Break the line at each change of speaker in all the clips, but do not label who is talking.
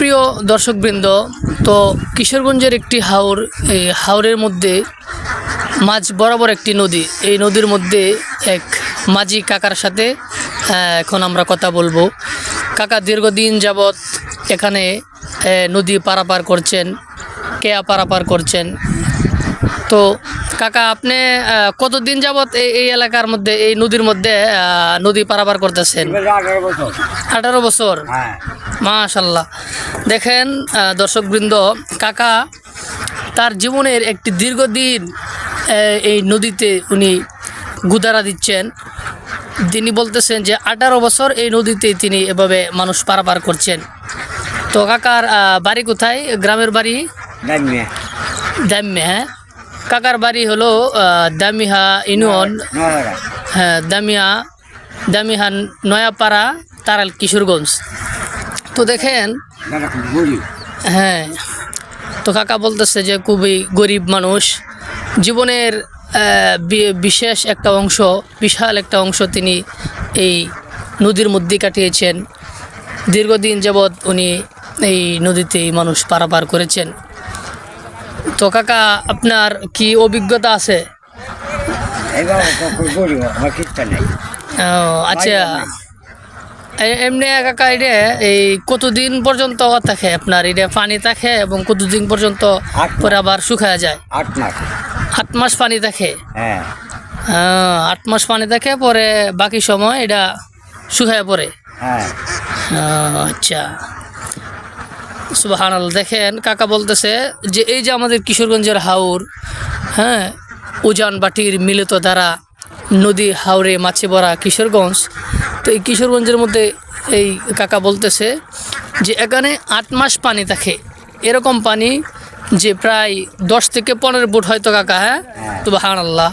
সুপ্রিয় দর্শকবৃন্দ, তো কিশোরগঞ্জের একটি হাওর, এই হাওরের মধ্যে মাঝ বরাবর একটি নদী। এই নদীর মধ্যে এক মাঝি কাকার সাথে এখন আমরা কথা বলব। কাকা দীর্ঘদিন যাবৎ এখানে নদী পারাপার করছেন, কেয়া পারাপার করছেন। তো কাকা আপনি কতদিন যাবৎ এই এলাকার মধ্যে এই নদীর মধ্যে নদী পারাপার করতেছেন?
আঠারো বছর। হ্যাঁ।
মাশাল্লাহ। দেখেন দর্শকবৃন্দ কাকা তার জীবনের একটি দীর্ঘদিন এই নদীতে উনি গুদারা দিচ্ছেন। তিনি বলতেছেন যে আঠারো বছর এই নদীতে তিনি এভাবে মানুষ পারাপার করছেন। তো কাকার বাড়ি কোথায়? গ্রামের বাড়ি?
দামিয়ে
দাম্যে হ্যাঁ? কাকার বাড়ি হলো দামিহা ইউনিয়ন। হ্যাঁ দামিয়া দামিহা নয়াপাড়া, তারাল কিশোরগঞ্জ। তো দেখেন হ্যাঁ তো কাকা বলতেছে যে খুবই গরিব মানুষ। জীবনের বিশেষ একটা অংশ, বিশাল একটা অংশ তিনি এই নদীর মধ্যে কাটিয়েছেন। দীর্ঘদিন যাবৎ উনি এই নদীতেই মানুষ পারাপার করেছেন। তো কাকা আপনার কি অভিজ্ঞতা আছে? আচ্ছা। এমনি কাকা এটা এই কতদিন পর্যন্ত থাকে আপনার এটা পানি থাকে এবং কতদিন পর্যন্ত পরে আবার শুকায় যায়?
আট মাস।
আট মাস পানি থাকে?
হ্যাঁ।
হ্যাঁ, আট মাস পানি থাকে পরে বাকি সময় এটা শুকায় পড়ে?
হ্যাঁ।
আচ্ছা। সুবাহান দেখেন কাকা বলতেছে যে এই যে আমাদের কিশোরগঞ্জের হাওর হ্যাঁ উজান বাটির মিলিত দ্বারা নদী হাওরে মাছে ভরা কিশোরগঞ্জ তো এই কিশোরগঞ্জের মধ্যে এই কাকা বলতেছে যে এখানে আট মাস পানি থাকে। এরকম পানি যে প্রায় দশ থেকে পনেরো ফুট হয়তো কাকা হ্যাঁ? তো বাহান আল্লাহ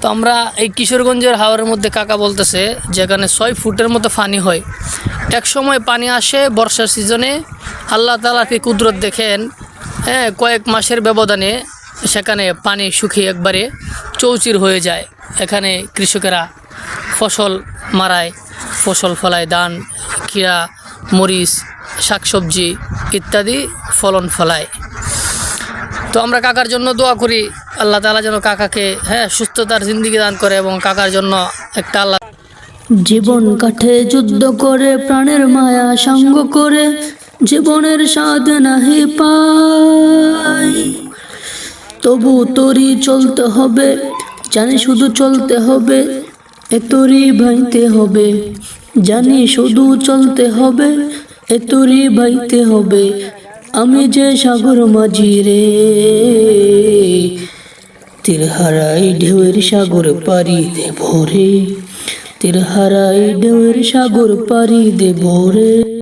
তো আমরা এই কিশোরগঞ্জের হাওরের মধ্যে কাকা বলতেছে যেখানে ছয় ফুটের মতো পানি হয়। এক সময় পানি আসে বর্ষার সিজনে আল্লাহ তালাকে কুদরত দেখেন? হ্যাঁ কয়েক মাসের ব্যবধানে সেখানে পানি শুকিয়ে একবারে চৌচির হয়ে যায়। এখানে কৃষকেরা ফসল মারায়, ফসল ফলায়, ধান কিরা মরিচ, শাকসবজি ইত্যাদি ফলন ফলায়। তো আমরা কাকার জন্য দোয়া করি, আল্লাহ তালা যেন কাকাকে হ্যাঁ সুস্থতার জিন্দিগি দান করে এবং কাকার জন্য একটা আল্লাহ
জীবন কাঠে যুদ্ধ করে, প্রাণের মায়া সঙ্গ করে জীবনের স্বাদ নাহি পাই। তবু তোরই চলতে হবে, জানি শুধু চলতে হবে, এ তোরই ভাইতে হবে। জানি শুধু চলতে হবে, এ তোরই ভাইতে হবে, আমি যে সাগর মাঝি রে। তীর হারাই ঢেউয়ের সাগর পারি দেব রে তীর হারাই ঢেউয়ের সাগর পারি দেব রে।